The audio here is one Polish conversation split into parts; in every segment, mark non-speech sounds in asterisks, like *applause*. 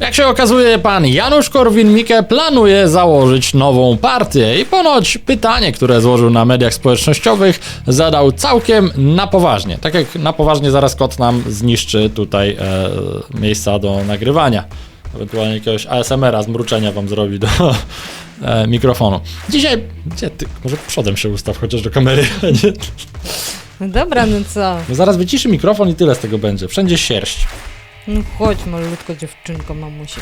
Jak się okazuje, pan Janusz Korwin-Mikke planuje założyć nową partię i ponoć pytanie, które złożył na mediach społecznościowych, zadał całkiem na poważnie. Tak jak na poważnie zaraz kot nam zniszczy tutaj e, miejsca do nagrywania. Ewentualnie jakiegoś ASMR-a z mruczenia wam zrobi do *laughs* e, mikrofonu. Dzisiaj, gdzie ty? Może przodem się ustaw chociaż do kamery. *laughs* Nie? No dobra, no co? No zaraz wyciszy mikrofon i tyle z tego będzie. Wszędzie sierść. No chodź malutko dziewczynko, mamusi.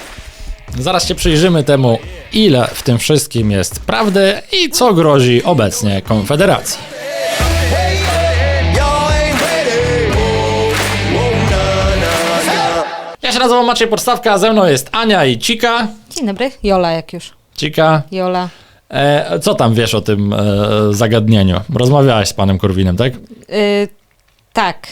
Zaraz się przyjrzymy temu, ile w tym wszystkim jest prawdy i co grozi obecnie Konfederacji. Ja się nazywam Maciej Podstawka, a ze mną jest Ania i Cika. Dzień dobry, Jola jak już. Cika, Jola. e, co tam wiesz o tym e, zagadnieniu? Rozmawiałaś z panem Korwinem, tak? Y, tak.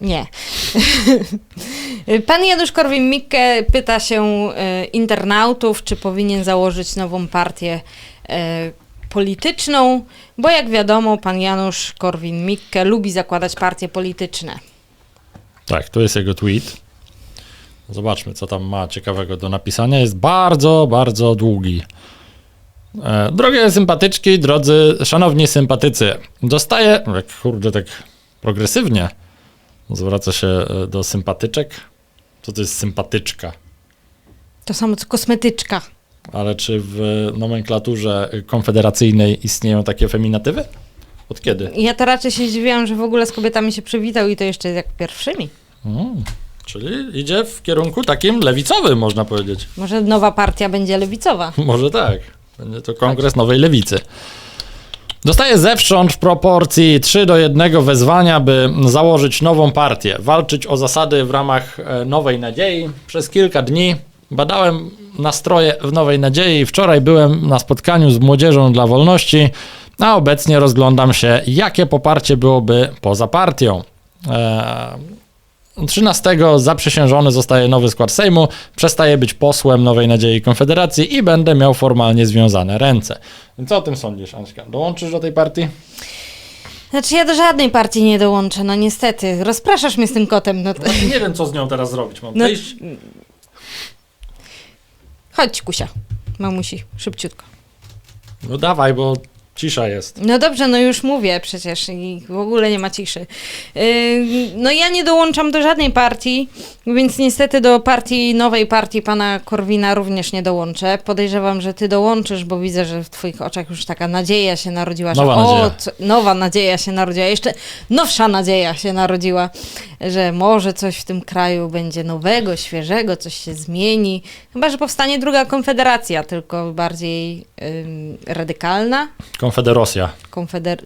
Nie. *laughs* Pan Janusz Korwin-Mikke pyta się y, internautów, czy powinien założyć nową partię y, polityczną, bo jak wiadomo, pan Janusz Korwin-Mikke lubi zakładać partie polityczne. Tak, to jest jego tweet. Zobaczmy, co tam ma ciekawego do napisania. Jest bardzo, bardzo długi. E, drogie sympatyczki, drodzy, szanowni sympatycy, dostaję, jak kurde, tak progresywnie, zwraca się e, do sympatyczek. Co to jest sympatyczka? To samo co kosmetyczka. Ale czy w nomenklaturze konfederacyjnej istnieją takie feminatywy? Od kiedy? Ja to raczej się zdziwiłam, że w ogóle z kobietami się przywitał i to jeszcze jak pierwszymi. Mm, czyli idzie w kierunku takim lewicowym, można powiedzieć. Może nowa partia będzie lewicowa. *laughs* Może tak. Będzie to kongres nowej lewicy. Dostaje zewsząd w proporcji 3 do 1 wezwania, by założyć nową partię, walczyć o zasady w ramach e, Nowej Nadziei. Przez kilka dni badałem nastroje w Nowej Nadziei. Wczoraj byłem na spotkaniu z Młodzieżą dla Wolności, a obecnie rozglądam się, jakie poparcie byłoby poza partią. Eee, 13 zaprzysiężony zostaje nowy skład Sejmu, przestaje być posłem Nowej Nadziei Konfederacji i będę miał formalnie związane ręce. Co o tym sądzisz, Anśka? Dołączysz do tej partii? Znaczy ja do żadnej partii nie dołączę, no niestety. Rozpraszasz mnie z tym kotem. No to... Nie wiem, co z nią teraz zrobić. Mam No- wyjść? Chodź, Kusia. Mamusi, szybciutko. No dawaj, bo cisza jest. No dobrze, no już mówię przecież i w ogóle nie ma ciszy. Yy, no ja nie dołączam do żadnej partii, więc niestety do partii, nowej partii pana Korwina również nie dołączę. Podejrzewam, że ty dołączysz, bo widzę, że w twoich oczach już taka nadzieja się narodziła. Nowa że, nadzieja. O, co, nowa nadzieja się narodziła, jeszcze nowsza nadzieja się narodziła, że może coś w tym kraju będzie nowego, świeżego, coś się zmieni. Chyba, że powstanie druga konfederacja, tylko bardziej ym, radykalna. Konfederosja. Konfeder...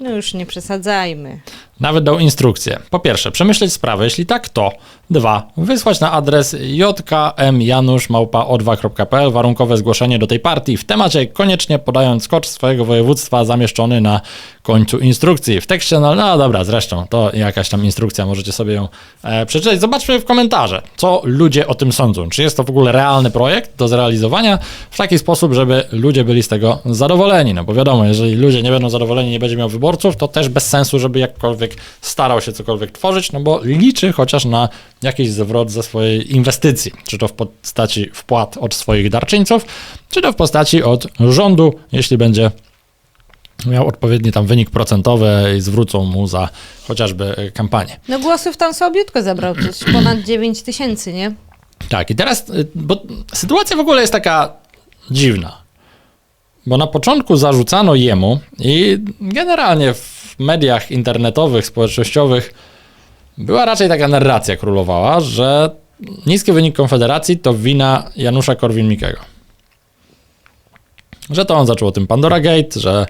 No już nie przesadzajmy. Nawet dał instrukcję. Po pierwsze, przemyśleć sprawę, jeśli tak, to. Dwa, wysłać na adres jkmjanuszmałpa.o2.pl warunkowe zgłoszenie do tej partii w temacie, koniecznie podając kod swojego województwa zamieszczony na końcu instrukcji. W tekście, no, no dobra, zresztą, to jakaś tam instrukcja, możecie sobie ją e, przeczytać. Zobaczmy w komentarze, co ludzie o tym sądzą. Czy jest to w ogóle realny projekt do zrealizowania w taki sposób, żeby ludzie byli z tego zadowoleni? No bo wiadomo, jeżeli ludzie nie będą zadowoleni, nie będzie miał wyborców, to też bez sensu, żeby jakkolwiek starał się cokolwiek tworzyć, no bo liczy chociaż na jakiś zwrot ze swojej inwestycji, czy to w postaci wpłat od swoich darczyńców, czy to w postaci od rządu, jeśli będzie miał odpowiedni tam wynik procentowy i zwrócą mu za chociażby e, kampanię. No głosów tam słabiutko zabrał, jest ponad *clears throat* 9 tysięcy, nie? Tak, i teraz, y, bo sytuacja w ogóle jest taka dziwna. Bo na początku zarzucano jemu i generalnie w mediach internetowych, społecznościowych była raczej taka narracja królowała, że niski wynik Konfederacji to wina Janusza Korwin-Mikkego. Że to on zaczął o tym Pandora Gate, że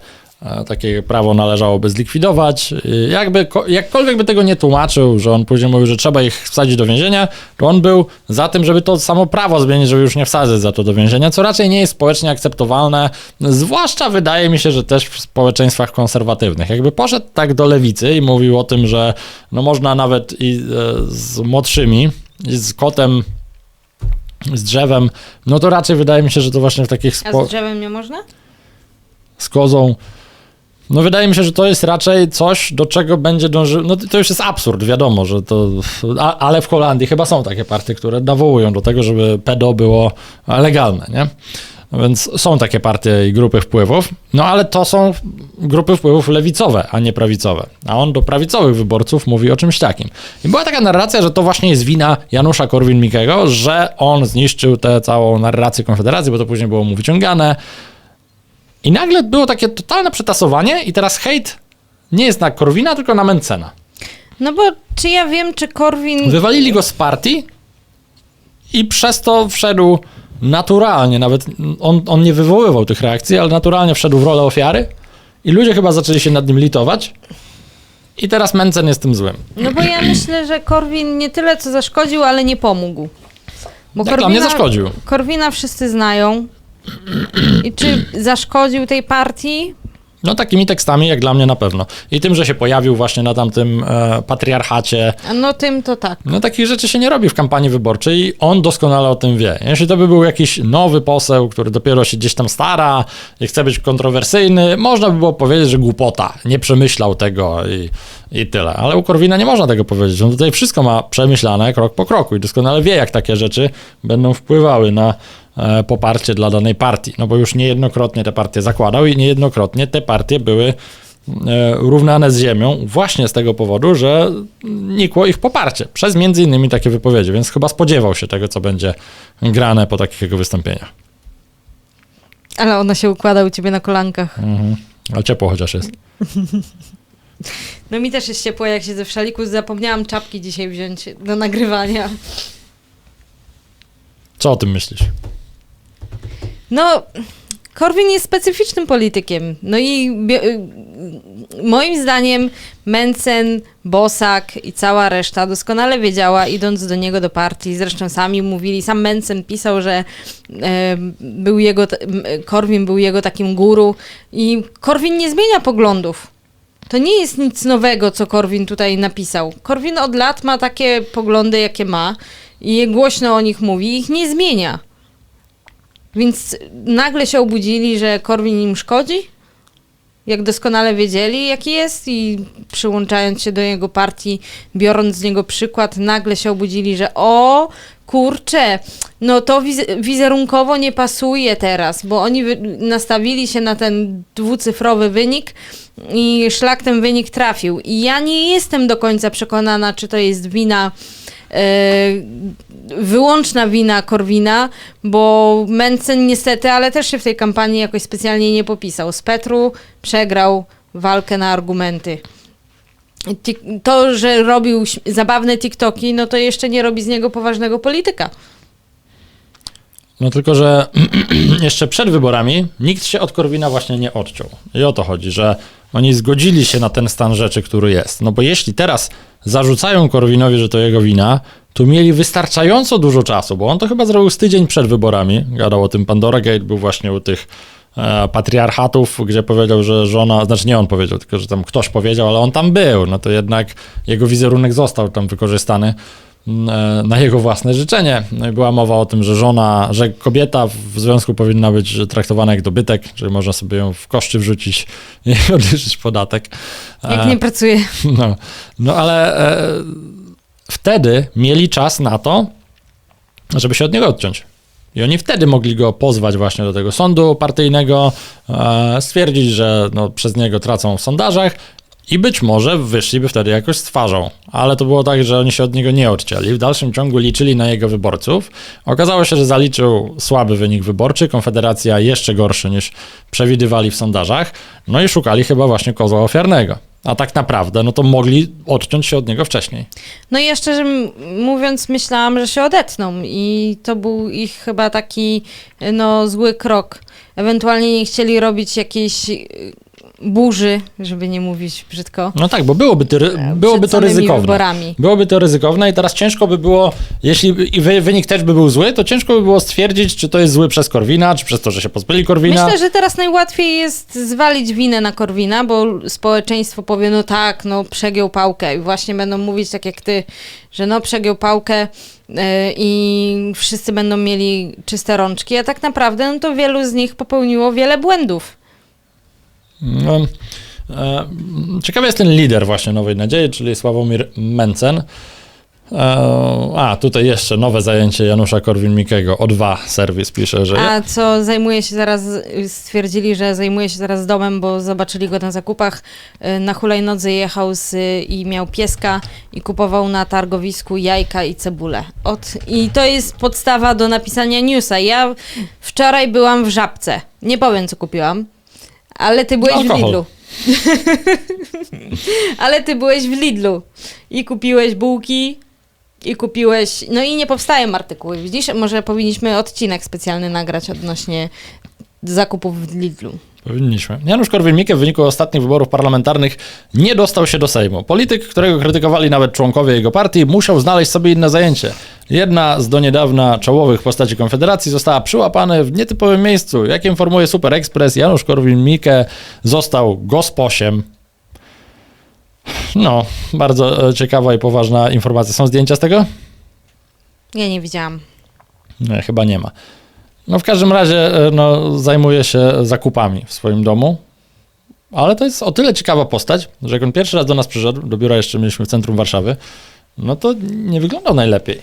takie prawo należałoby zlikwidować. Y, Jakby, ko- jakkolwiek by tego nie tłumaczył, że on później mówił, że trzeba ich wsadzić do więzienia, to on był za tym, żeby to samo prawo zmienić, żeby już nie wsadzać za to do więzienia, co raczej nie jest społecznie akceptowalne, zwłaszcza wydaje mi się, że też w społeczeństwach konserwatywnych. Jakby poszedł tak do lewicy i mówił o tym, że no można nawet i e, z młodszymi, i z kotem, z drzewem, no to raczej wydaje mi się, że to właśnie w takich A spo- z drzewem nie można? z kozą. No wydaje mi się, że to jest raczej coś, do czego będzie dążył. No to już jest absurd, wiadomo, że to. A, ale w Holandii chyba są takie partie, które nawołują do tego, żeby pedo było legalne, nie? Więc są takie partie i grupy wpływów, no ale to są grupy wpływów lewicowe, a nie prawicowe. A on do prawicowych wyborców mówi o czymś takim. I była taka narracja, że to właśnie jest wina Janusza Korwin-Mikkego, że on zniszczył tę całą narrację Konfederacji, bo to później było mu wyciągane. I nagle było takie totalne przetasowanie i teraz hejt nie jest na Korwina, tylko na Mencena. No bo czy ja wiem, czy Korwin... Wywalili go z partii i przez to wszedł naturalnie, nawet on, on nie wywoływał tych reakcji, ale naturalnie wszedł w rolę ofiary i ludzie chyba zaczęli się nad nim litować i teraz Mencen jest tym złym. No bo ja myślę, że Korwin nie tyle co zaszkodził, ale nie pomógł. Bo Jak mnie zaszkodził. Korwina wszyscy znają. I czy zaszkodził tej partii? No takimi tekstami jak dla mnie na pewno. I tym, że się pojawił właśnie na tamtym e, patriarchacie, No tym to tak. No takich rzeczy się nie robi w kampanii wyborczej i on doskonale o tym wie. Jeśli to by był jakiś nowy poseł, który dopiero się gdzieś tam stara i chce być kontrowersyjny, można by było powiedzieć, że głupota, nie przemyślał tego i, i tyle. Ale u Korwina nie można tego powiedzieć. On tutaj wszystko ma przemyślane krok po kroku i doskonale wie, jak takie rzeczy będą wpływały na e, poparcie dla danej partii. No bo już niejednokrotnie te partie zakładał i niejednokrotnie te partie były e, równane z ziemią właśnie z tego powodu, że nikło ich poparcie przez między innymi takie wypowiedzi, więc chyba spodziewał się tego, co będzie grane po takich jego wystąpieniach. Ale ona się układa u ciebie na kolankach. Mhm. Ale ciepło chociaż jest. *laughs* No mi też jest ciepło, jak siedzę w szaliku. Zapomniałam czapki dzisiaj wziąć do nagrywania. Co o tym myślisz? No, Korwin jest specyficznym politykiem. No i y, moim zdaniem Mencen, Bosak i cała reszta doskonale wiedziała, idąc do niego do partii, zresztą sami mówili, sam Mencen pisał, że e, był jego, Korwin był jego takim guru i Korwin nie zmienia poglądów. To nie jest nic nowego, co Korwin tutaj napisał. Korwin od lat ma takie poglądy, jakie ma i głośno o nich mówi i ich nie zmienia. Więc nagle się obudzili, że Korwin im szkodzi? Jak doskonale wiedzieli, jaki jest, i przyłączając się do jego partii, biorąc z niego przykład, nagle się obudzili, że o kurczę, no to wiz- wizerunkowo nie pasuje teraz, bo oni nastawili się na ten dwucyfrowy wynik i szlak ten wynik trafił. I ja nie jestem do końca przekonana, czy to jest wina e, wyłączna wina Korwina, bo Mencen niestety, ale też się w tej kampanii jakoś specjalnie nie popisał. Z Petru przegrał walkę na argumenty. To, że robił zabawne TikToki, no to jeszcze nie robi z niego poważnego polityka. No tylko, że *clears throat* jeszcze przed wyborami nikt się od Korwina właśnie nie odciął. I o to chodzi, że oni zgodzili się na ten stan rzeczy, który jest. No bo jeśli teraz zarzucają Korwinowi, że to jego wina, to mieli wystarczająco dużo czasu, bo on to chyba zrobił z tydzień przed wyborami. Gadał o tym Pandora Gate, był właśnie u tych patriarchatów, gdzie powiedział, że żona, znaczy nie on powiedział, tylko że tam ktoś powiedział, ale on tam był. No to jednak jego wizerunek został tam wykorzystany mm, e, na jego własne życzenie. No była mowa o tym, że żona, że kobieta w związku powinna być traktowana jak dobytek, że można sobie ją w koszty wrzucić i *laughs* odliczyć podatek. Jak E, nie pracuje. no, no ale e, wtedy mieli czas na to, żeby się od niego odciąć. I oni wtedy mogli go pozwać właśnie do tego sądu partyjnego, e, stwierdzić, że no, przez niego tracą w sondażach i być może wyszliby wtedy jakoś z twarzą. Ale to było tak, że oni się od niego nie odcięli. W dalszym ciągu liczyli na jego wyborców. Okazało się, że zaliczył słaby wynik wyborczy, Konfederacja jeszcze gorszy niż przewidywali w sondażach. No i szukali chyba właśnie kozła ofiarnego. A tak naprawdę, no to mogli odciąć się od niego wcześniej. No i szczerze mówiąc myślałam, że się odetną i to był ich chyba taki no zły krok. Ewentualnie nie chcieli robić jakiejś y, burzy, żeby nie mówić brzydko. No tak, bo byłoby, ty, byłoby przed to ryzykowne. wyborami. Byłoby to ryzykowne i teraz ciężko by było, jeśli wynik też by był zły, to ciężko by było stwierdzić, czy to jest zły przez Korwina, czy przez to, że się pozbyli Korwina. Myślę, że teraz najłatwiej jest zwalić winę na Korwina, bo społeczeństwo powie, no tak, no przegiął pałkę i właśnie będą mówić tak jak ty, że no przegiął pałkę yy, i wszyscy będą mieli czyste rączki, a tak naprawdę no to wielu z nich popełniło wiele błędów. No, E, Ciekawy jest ten lider właśnie Nowej Nadziei, czyli Sławomir Mencen. E, A, tutaj jeszcze nowe zajęcie Janusza Korwin-Mikkego. O2 serwis pisze, że... A co zajmuje się zaraz, stwierdzili, że zajmuje się zaraz domem, bo zobaczyli go na zakupach. Y, Na hulajnodze jechał z, i miał pieska i kupował na targowisku jajka i cebulę. Od, I to jest podstawa do napisania newsa. Ja wczoraj byłam w Żabce. Nie powiem, co kupiłam, ale ty byłeś w Alkohol. Lidlu. *laughs* ale ty byłeś w Lidlu i kupiłeś bułki i kupiłeś. No i nie powstają artykuły, widzisz? Może powinniśmy odcinek specjalny nagrać odnośnie zakupów w Lidlu. Powinniśmy. Janusz Korwin-Mikke w wyniku ostatnich wyborów parlamentarnych nie dostał się do Sejmu. Polityk, którego krytykowali nawet członkowie jego partii, musiał znaleźć sobie inne zajęcie. Jedna z do niedawna czołowych postaci Konfederacji została przyłapana w nietypowym miejscu. Jak informuje Super Express, Janusz Korwin-Mikke został gosposiem. No, bardzo e, ciekawa i poważna informacja. Są zdjęcia z tego? Ja nie widziałam. Nie, chyba nie ma. No w każdym razie e, no, zajmuje się zakupami w swoim domu. Ale to jest o tyle ciekawa postać, że jak on pierwszy raz do nas przyszedł, do biura jeszcze mieliśmy w centrum Warszawy, no to nie wyglądał najlepiej.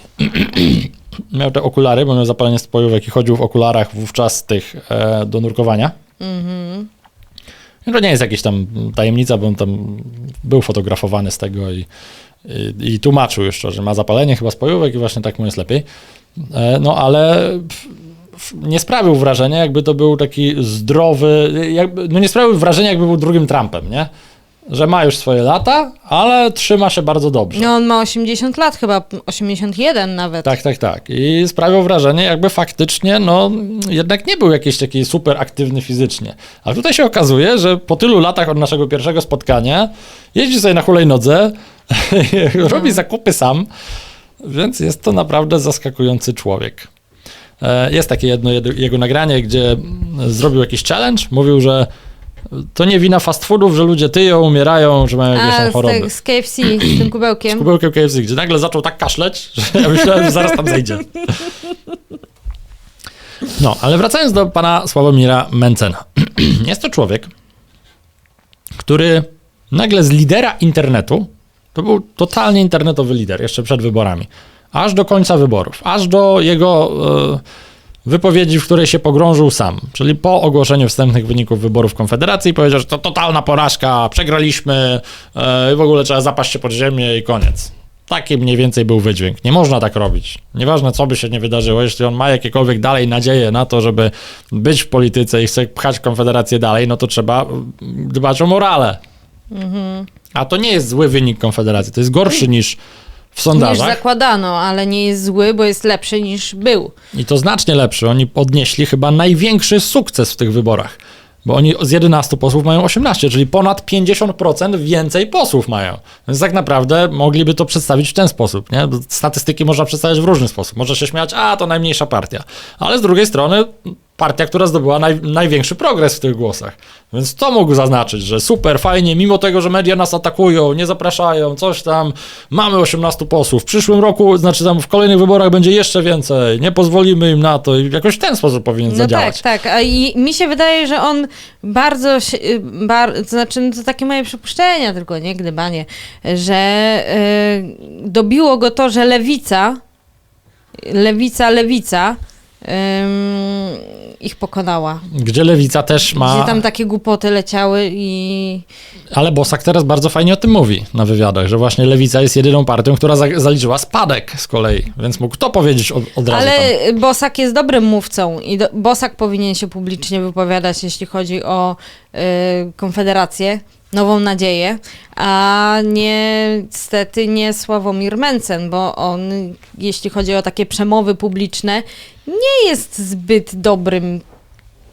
*clears throat* miał te okulary, bo miał zapalenie spojówek i chodził w okularach wówczas tych e, do nurkowania. I To nie jest jakaś tam tajemnica, bo on tam był fotografowany z tego i, i, i tłumaczył jeszcze, że ma zapalenie chyba spojówek i właśnie tak mu jest lepiej. E, No ale nie sprawił wrażenia, jakby to był taki zdrowy, jakby, no nie sprawił wrażenia, jakby był drugim Trumpem, nie? Że ma już swoje lata, ale trzyma się bardzo dobrze. No on ma 80 lat, chyba 81 nawet. Tak, tak, tak. I sprawiał wrażenie, jakby faktycznie, no, jednak nie był jakiś taki super aktywny fizycznie. Ale tutaj się okazuje, że po tylu latach od naszego pierwszego spotkania jeździ sobie na hulajnodze, *laughs* robi zakupy sam, więc jest to naprawdę zaskakujący człowiek. E, Jest takie jedno jed- jego nagranie, gdzie zrobił jakiś challenge, mówił, że to nie wina fast foodów, że ludzie tyją, umierają, że mają jakieś A tam choroby. te, z KFC, z tym kubełkiem. *clears throat* Z kubełkiem KFC, gdzie nagle zaczął tak kaszleć, że ja myślałem, że zaraz tam zejdzie. No, ale wracając do pana Sławomira Mencena. *clears throat* Jest to człowiek, który nagle z lidera internetu, to był totalnie internetowy lider jeszcze przed wyborami, aż do końca wyborów, aż do jego e, wypowiedzi, w której się pogrążył sam, czyli po ogłoszeniu wstępnych wyników wyborów Konfederacji powiedział, że to totalna porażka, przegraliśmy, e, w ogóle trzeba zapaść się pod ziemię i koniec. Taki mniej więcej był wydźwięk. Nie można tak robić. Nieważne, co by się nie wydarzyło, jeśli on ma jakiekolwiek dalej nadzieję na to, żeby być w polityce i chce pchać Konfederację dalej, no to trzeba mm, dbać o morale. A to nie jest zły wynik Konfederacji, to jest gorszy niż w Niż sondażach. zakładano, ale nie jest zły, bo jest lepszy niż był. I to znacznie lepszy. Oni odnieśli chyba największy sukces w tych wyborach. Bo oni z 11 posłów mają 18, czyli ponad 50% więcej posłów mają. Więc tak naprawdę mogliby to przedstawić w ten sposób. Nie? Statystyki można przedstawiać w różny sposób. Można się śmiać, a to najmniejsza partia. Ale z drugiej strony partia, która zdobyła naj, największy progres w tych głosach. Więc to mógł zaznaczyć, że super, fajnie, mimo tego, że media nas atakują, nie zapraszają, coś tam, mamy 18 posłów. W przyszłym roku, znaczy tam w kolejnych wyborach będzie jeszcze więcej. Nie pozwolimy im na to i jakoś w ten sposób powinien No zadziałać. tak, tak. I mi się wydaje, że on bardzo, się- y, bar, to znaczy no to takie moje przypuszczenia tylko, nie gdybanie, że y, dobiło go to, że lewica, lewica, lewica ich pokonała. Gdzie lewica też ma. Gdzie tam takie głupoty leciały i... Ale Bosak teraz bardzo fajnie o tym mówi na wywiadach, że właśnie lewica jest jedyną partią, która za, zaliczyła spadek z kolei. Więc mógł to powiedzieć od, od razu. tam. Ale Bosak jest dobrym mówcą i do, Bosak powinien się publicznie wypowiadać, jeśli chodzi o y, Konfederację, Nową Nadzieję, a niestety nie Sławomir Mencen, bo on, jeśli chodzi o takie przemowy publiczne, nie jest zbyt dobrym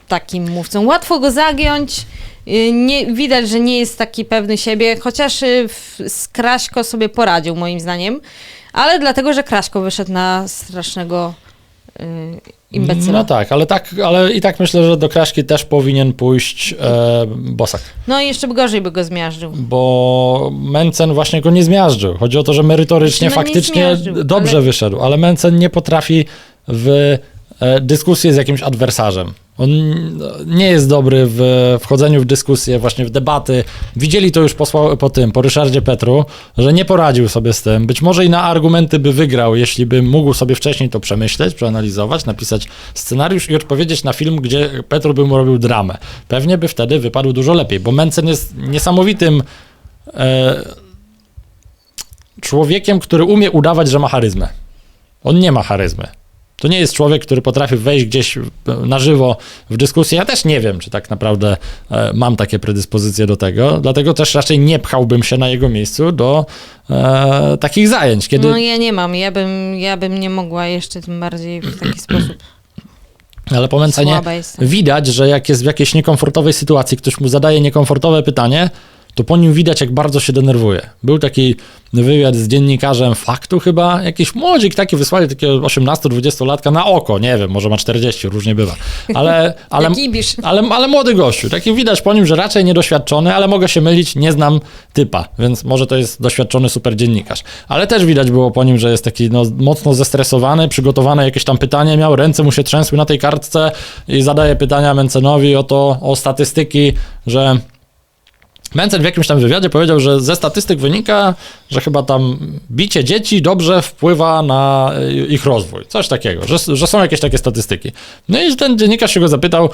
takim mówcą. Łatwo go zagiąć, y, nie, widać, że nie jest taki pewny siebie, chociaż y, z Kraśko sobie poradził moim zdaniem, ale dlatego, że Kraśko wyszedł na strasznego y, imbecyla. No tak, ale tak, ale i tak myślę, że do Kraszki też powinien pójść e, Bosak. No i jeszcze gorzej by go zmiażdżył. Bo Mencen właśnie go nie zmiażdżył. Chodzi o to, że merytorycznie Znaczy, no nie faktycznie dobrze ale- wyszedł, ale Mencen nie potrafi w e, dyskusję z jakimś adwersarzem On nie jest dobry w wchodzeniu w dyskusję, właśnie w debaty. Widzieli to już po, po tym, po Ryszardzie Petru, że nie poradził sobie z tym. Być może i na argumenty by wygrał, jeśli by mógł sobie wcześniej to przemyśleć, przeanalizować, napisać scenariusz i odpowiedzieć na film, gdzie Petru by mu robił dramę. Pewnie by wtedy wypadł dużo lepiej, bo Mencen jest niesamowitym e, człowiekiem, który umie udawać, że ma charyzmę. On nie ma charyzmy. To nie jest człowiek, który potrafi wejść gdzieś na żywo w dyskusję. Ja też nie wiem, czy tak naprawdę e, mam takie predyspozycje do tego, dlatego też raczej nie pchałbym się na jego miejscu do e, takich zajęć, kiedy... No ja nie mam, ja bym, ja bym nie mogła jeszcze tym bardziej w taki *clears throat* sposób. Ale po Mencenie Słaba jestem. widać, że jak jest w jakiejś niekomfortowej sytuacji, ktoś mu zadaje niekomfortowe pytanie, to po nim widać, jak bardzo się denerwuje. Był taki wywiad z dziennikarzem Faktu chyba, jakiś młodzik taki wysłali takiego 18-20-latka na oko, nie wiem, może ma 40, różnie bywa. Ale, *laughs* ale, ale, ale młody gościu, taki widać po nim, że raczej niedoświadczony, ale mogę się mylić, nie znam typa, więc może to jest doświadczony super dziennikarz. Ale też widać było po nim, że jest taki no, mocno zestresowany, przygotowane jakieś tam pytanie miał, ręce mu się trzęsły na tej kartce i zadaje pytania Mencenowi o to, o statystyki, że Mencen w jakimś tam wywiadzie powiedział, że ze statystyk wynika, że chyba tam bicie dzieci dobrze wpływa na y, ich rozwój. Coś takiego, że, że są jakieś takie statystyki. No i ten dziennikarz się go zapytał,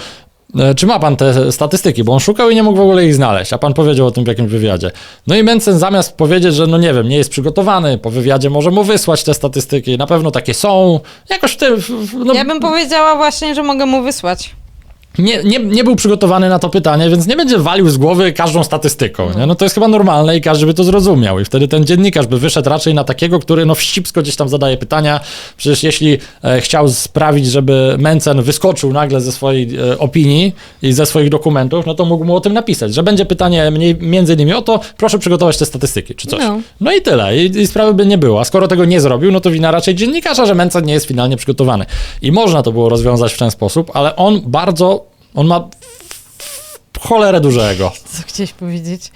e, czy ma pan te statystyki, bo on szukał i nie mógł w ogóle ich znaleźć, a pan powiedział o tym w jakimś wywiadzie. No i Mencen zamiast powiedzieć, że no nie wiem, nie jest przygotowany, po wywiadzie może mu wysłać te statystyki, na pewno takie są, jakoś w tym... No, Ja bym powiedziała właśnie, że mogę mu wysłać. Nie, nie, nie był przygotowany na to pytanie, więc nie będzie walił z głowy każdą statystyką. Nie? No to jest chyba normalne i każdy by to zrozumiał. I wtedy ten dziennikarz by wyszedł raczej na takiego, który no wścibsko gdzieś tam zadaje pytania. Przecież jeśli e, chciał sprawić, żeby Mencen wyskoczył nagle ze swojej e, opinii i ze swoich dokumentów, no to mógł mu o tym napisać, że będzie pytanie mniej, między innymi o to, proszę przygotować te statystyki, czy coś. No. No i tyle. I, I sprawy by nie było. A skoro tego nie zrobił, no to wina raczej dziennikarza, że Mencen nie jest finalnie przygotowany. I można to było rozwiązać w ten sposób, ale on bardzo, on ma w cholerę dużego. Co chciałeś powiedzieć?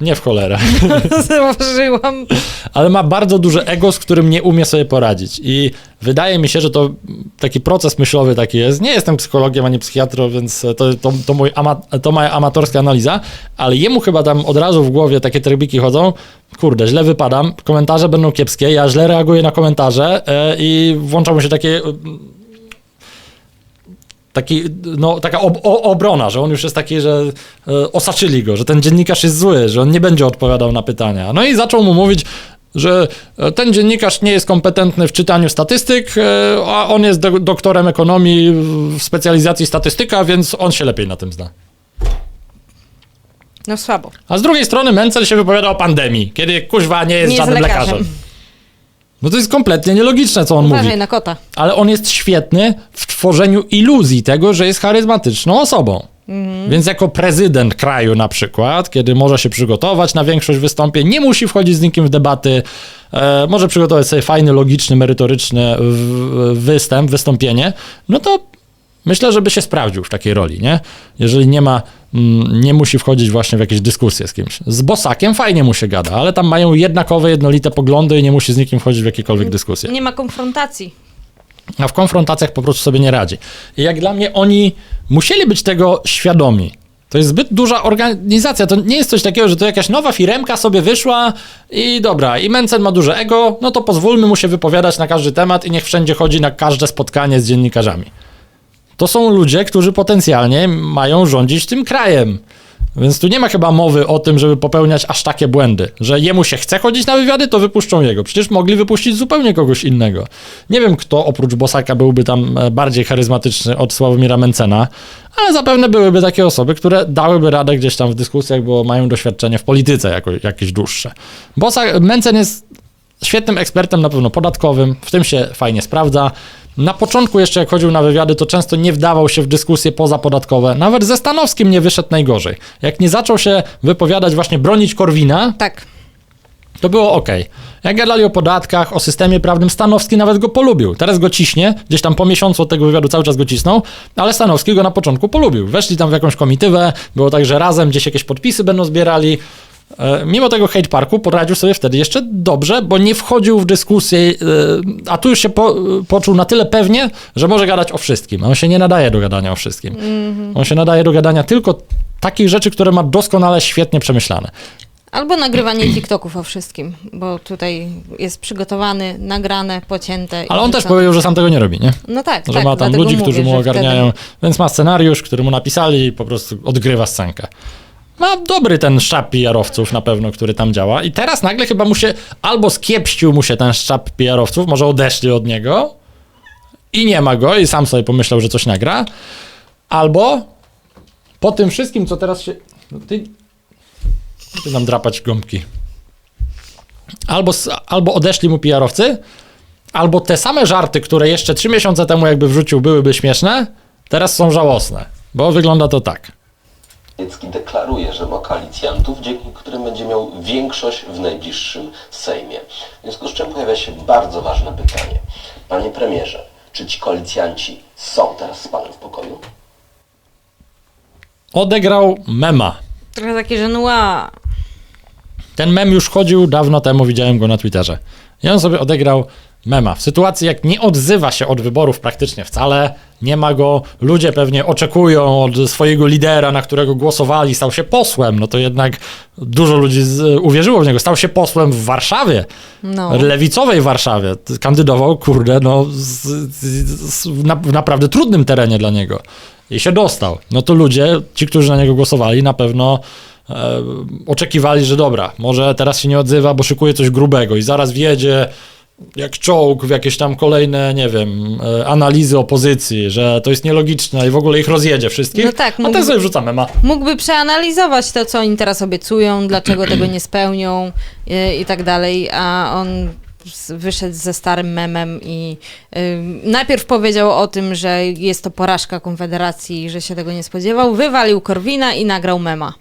Nie w cholerę, *laughs* Zauważyłam. ale ma bardzo duże ego, z którym nie umie sobie poradzić. I wydaje mi się, że to taki proces myślowy taki jest. Nie jestem psychologiem ani psychiatrą, więc to, to, to, mój ama, to moja amatorska analiza, ale jemu chyba tam od razu w głowie takie trybiki chodzą. Kurde, źle wypadam, komentarze będą kiepskie, ja źle reaguję na komentarze e, i włącza mu się takie e, taki, no, taka ob, obrona, że on już jest taki, że e, osaczyli go, że ten dziennikarz jest zły, że on nie będzie odpowiadał na pytania. No i zaczął mu mówić, że e, ten dziennikarz nie jest kompetentny w czytaniu statystyk, e, a on jest do, doktorem ekonomii w specjalizacji statystyka, więc on się lepiej na tym zna. No słabo. A z drugiej strony Mencel się wypowiada o pandemii, kiedy kuźwa nie jest Nie żadnym lekarzem. lekarzem. No to jest kompletnie nielogiczne, co on mówi Uważaj na kota. ale on jest świetny w tworzeniu iluzji tego, że jest charyzmatyczną osobą. Więc jako prezydent kraju na przykład, kiedy może się przygotować na większość wystąpień, nie musi wchodzić z nikim w debaty, e, może przygotować sobie fajny, logiczny, merytoryczny w- występ, wystąpienie, no to myślę, że by się sprawdził w takiej roli, nie? Jeżeli nie ma, mm, nie musi wchodzić właśnie w jakieś dyskusje z kimś. Z Bosakiem fajnie mu się gada, ale tam mają jednakowe, jednolite poglądy i nie musi z nikim wchodzić w jakiekolwiek dyskusje Nie ma konfrontacji. a w konfrontacjach po prostu sobie nie radzi. I jak dla mnie oni musieli być tego świadomi. To jest zbyt duża organizacja. To nie jest coś takiego, że to jakaś nowa firemka sobie wyszła i dobra, i Mencen ma duże ego, no to pozwólmy mu się wypowiadać na każdy temat i niech wszędzie chodzi na każde spotkanie z dziennikarzami. To są ludzie, którzy potencjalnie mają rządzić tym krajem. Więc tu nie ma chyba mowy o tym, żeby popełniać aż takie błędy, że jemu się chce chodzić na wywiady, to wypuszczą jego. Przecież mogli wypuścić zupełnie kogoś innego. Nie wiem, kto oprócz Bosaka byłby tam e, bardziej charyzmatyczny od Sławomira Mencena, ale zapewne byłyby takie osoby, które dałyby radę gdzieś tam w dyskusjach, bo mają doświadczenie w polityce jako, jakieś dłuższe. Bosak, Mencen jest świetnym ekspertem na pewno podatkowym, w tym się fajnie sprawdza. Na początku jeszcze jak chodził na wywiady, to często nie wdawał się w dyskusje pozapodatkowe. Nawet ze Stanowskim nie wyszedł najgorzej. Jak nie zaczął się wypowiadać, właśnie bronić Korwina, Tak. to było ok. Jak gadali o podatkach, o systemie prawnym, Stanowski nawet go polubił. Teraz go ciśnie, gdzieś tam po miesiącu od tego wywiadu cały czas go cisnął, ale Stanowski go na początku polubił. Weszli tam w jakąś komitywę, było tak, że razem gdzieś jakieś podpisy będą zbierali. E, Mimo tego hate parku poradził sobie wtedy jeszcze dobrze, bo nie wchodził w dyskusję, e, a tu już się po, poczuł na tyle pewnie, że może gadać o wszystkim. A On się nie nadaje do gadania o wszystkim. On się nadaje do gadania tylko takich rzeczy, które ma doskonale, świetnie przemyślane. Albo nagrywanie *clears throat* TikToków o wszystkim, bo tutaj jest przygotowany, nagrane, pocięte. Ale on też powiedział, że sam tego nie robi, nie? No tak, Że tak, ma tam ludzi, mówię, którzy mu ogarniają, Wtedy... więc ma scenariusz, który mu napisali i po prostu odgrywa scenkę. Ma dobry ten sztab PR-owców na pewno, który tam działa i teraz nagle chyba mu się, albo skiepścił mu się ten sztab PR-owców, może odeszli od niego i nie ma go i sam sobie pomyślał, że coś nagra, albo po tym wszystkim, co teraz się... No ty... Ty nam drapać gąbki. Albo, albo odeszli mu PR-owcy, albo te same żarty, które jeszcze trzy miesiące temu jakby wrzucił, byłyby śmieszne, teraz są żałosne. Bo wygląda to tak. Morawiecki deklaruje, że ma koalicjantów, dzięki którym będzie miał większość w najbliższym Sejmie. W związku z czym pojawia się bardzo ważne pytanie. Panie premierze, czy ci koalicjanci są teraz z panem w pokoju? Odegrał mema. Trochę takie, że no ła, Ten mem już chodził dawno temu, widziałem go na Twitterze. I on sobie odegrał mema. W sytuacji, jak nie odzywa się od wyborów praktycznie wcale, nie ma go, ludzie pewnie oczekują od swojego lidera, na którego głosowali, stał się posłem, no to jednak dużo ludzi z, uwierzyło w niego. Stał się posłem w Warszawie, no. lewicowej Warszawie. Kandydował, kurde, no, z, z, na, w naprawdę trudnym terenie dla niego. I się dostał. No to ludzie, ci, którzy na niego głosowali, na pewno e, oczekiwali, że dobra, może teraz się nie odzywa, bo szykuje coś grubego i zaraz wjedzie jak czołg w jakieś tam kolejne, nie wiem, e, analizy opozycji, że to jest nielogiczne i w ogóle ich rozjedzie wszystkich. No tak, a mógł- ten sobie wrzuca mema. Mógłby przeanalizować to, co oni teraz obiecują, dlaczego tego nie spełnią i, i tak dalej, a on wyszedł ze starym memem i y, najpierw powiedział o tym, że jest to porażka Konfederacji, że się tego nie spodziewał, wywalił Korwina i nagrał mema.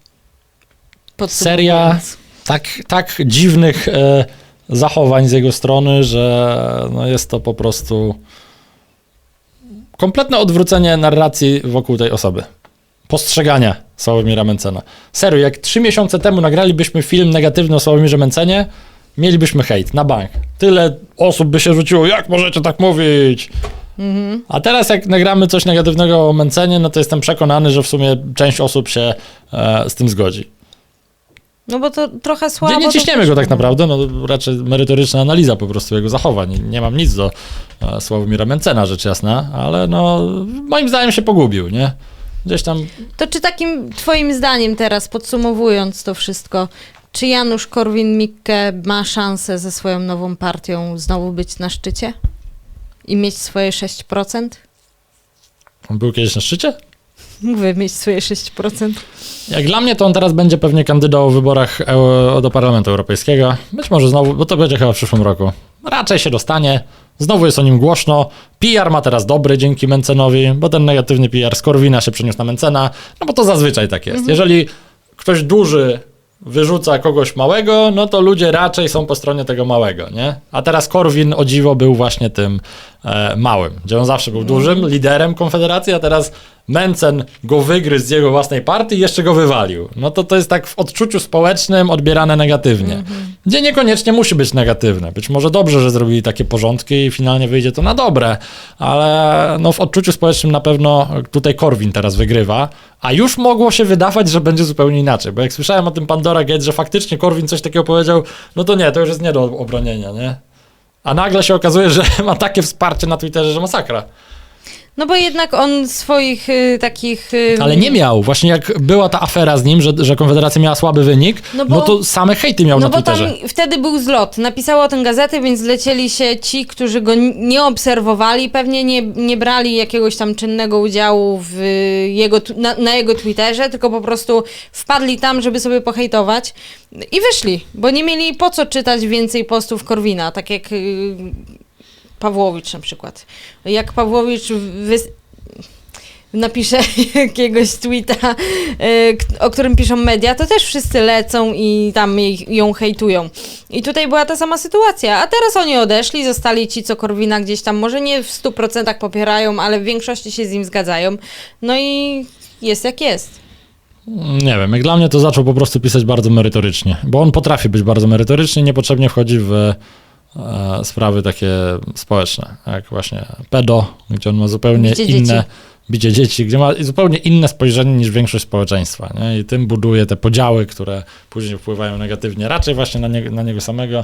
Seria tak, tak dziwnych e, zachowań z jego strony, że no jest to po prostu kompletne odwrócenie narracji wokół tej osoby. Postrzegania Sławomira Mencena. Serio, jak trzy miesiące temu nagralibyśmy film negatywny o Sławomirze Mencenie, mielibyśmy hejt na bank. Tyle osób by się rzuciło, jak możecie tak mówić? A teraz jak nagramy coś negatywnego o Mencenie, no to jestem przekonany, że w sumie część osób się e, z tym zgodzi. No bo to trochę słabo. Nie, nie ciśniemy go tak naprawdę, no raczej merytoryczna analiza po prostu jego zachowań. Nie mam nic do e, Sławomira Mencena, rzecz jasna, ale no moim zdaniem się pogubił, nie? Gdzieś tam To czy takim twoim zdaniem teraz, podsumowując to wszystko, czy Janusz Korwin-Mikke ma szansę ze swoją nową partią znowu być na szczycie? I mieć swoje 6%? on był kiedyś na szczycie. Mówię, mieć swoje 6%. Jak dla mnie to on teraz będzie pewnie kandydował w wyborach e, do Parlamentu Europejskiego. Być może znowu, bo to będzie chyba w przyszłym roku. Raczej się dostanie. Znowu jest o nim głośno. PR ma teraz dobry dzięki Mencenowi, bo ten negatywny PR z Korwina się przeniósł na Mencena. No bo to zazwyczaj tak jest. Jeżeli ktoś duży wyrzuca kogoś małego, no to ludzie raczej są po stronie tego małego, nie? A teraz Korwin o dziwo był właśnie tym e, małym, gdzie on zawsze był dużym liderem Konfederacji, a teraz Mencen go wygryzł z jego własnej partii i jeszcze go wywalił. No to to jest tak w odczuciu społecznym odbierane negatywnie. Gdzie niekoniecznie musi być negatywne. Być może dobrze, że zrobili takie porządki i finalnie wyjdzie to na dobre, ale no w odczuciu społecznym na pewno tutaj Korwin teraz wygrywa, a już mogło się wydawać, że będzie zupełnie inaczej, bo jak słyszałem o tym Pandora Gate, że faktycznie Korwin coś takiego powiedział, no to nie, to już jest nie do obronienia, nie? A nagle się okazuje, że *laughs* ma takie wsparcie na Twitterze, że masakra. No bo jednak on swoich y, takich... Y, Ale nie miał. Właśnie jak była ta afera z nim, że, że Konfederacja miała słaby wynik, no, No bo- to same hejty miał No na bo tam Twitterze. wtedy był zlot. Napisało o tym gazety, więc lecieli się ci, którzy go n- nie obserwowali, pewnie nie, nie brali jakiegoś tam czynnego udziału w jego, tu- na, na jego Twitterze, tylko po prostu wpadli tam, żeby sobie pohejtować i wyszli, bo nie mieli po co czytać więcej postów Korwina, tak jak y, Pawłowicz na przykład. Jak Pawłowicz wys- napisze *laughs* jakiegoś tweeta, k- o którym piszą media, to też wszyscy lecą i tam ją hejtują. I tutaj była ta sama sytuacja. A teraz oni odeszli, zostali ci, co Korwina gdzieś tam może nie w 100% popierają, ale w większości się z nim zgadzają. No i jest jak jest. Nie wiem, jak dla mnie to zaczął po prostu pisać bardzo merytorycznie, bo on potrafi być bardzo merytoryczny niepotrzebnie wchodzi w e, sprawy takie społeczne, jak właśnie pedo, gdzie on ma zupełnie Bicie inne dzieci. bicie dzieci, gdzie ma zupełnie inne spojrzenie niż większość społeczeństwa nie? i tym buduje te podziały, które później wpływają negatywnie raczej właśnie na, nie, na niego samego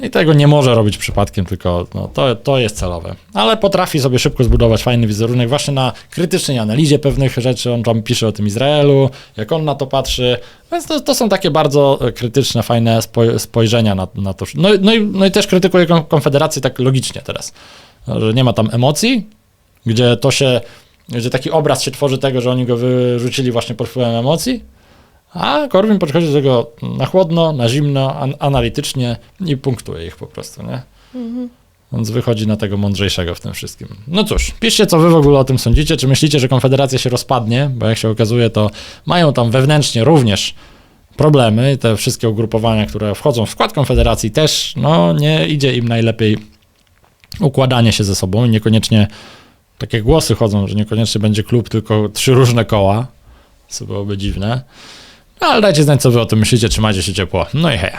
i tego nie może robić przypadkiem, tylko no, to, to jest celowe. Ale potrafi sobie szybko zbudować fajny wizerunek właśnie na krytycznej analizie pewnych rzeczy. On tam pisze o tym Izraelu, jak on na to patrzy. Więc to, to są takie bardzo e, krytyczne, fajne spo, spojrzenia na, na to. No, no, i, no i też krytykuje Kon- Konfederację tak logicznie teraz, że nie ma tam emocji, gdzie to się, gdzie taki obraz się tworzy tego, że oni go wyrzucili właśnie pod wpływem emocji, a Korwin podchodzi do tego na chłodno, na zimno, an- analitycznie i punktuje ich po prostu, nie? Więc wychodzi na tego mądrzejszego w tym wszystkim. No cóż, piszcie, co wy w ogóle o tym sądzicie. Czy myślicie, że Konfederacja się rozpadnie? Bo jak się okazuje, to mają tam wewnętrznie również problemy. Te wszystkie ugrupowania, które wchodzą w skład Konfederacji też, no nie idzie im najlepiej układanie się ze sobą i niekoniecznie takie głosy chodzą, że niekoniecznie będzie klub, tylko trzy różne koła, co byłoby dziwne. No, ale dajcie znać, co wy o tym myślicie, trzymajcie się ciepło. No i hej.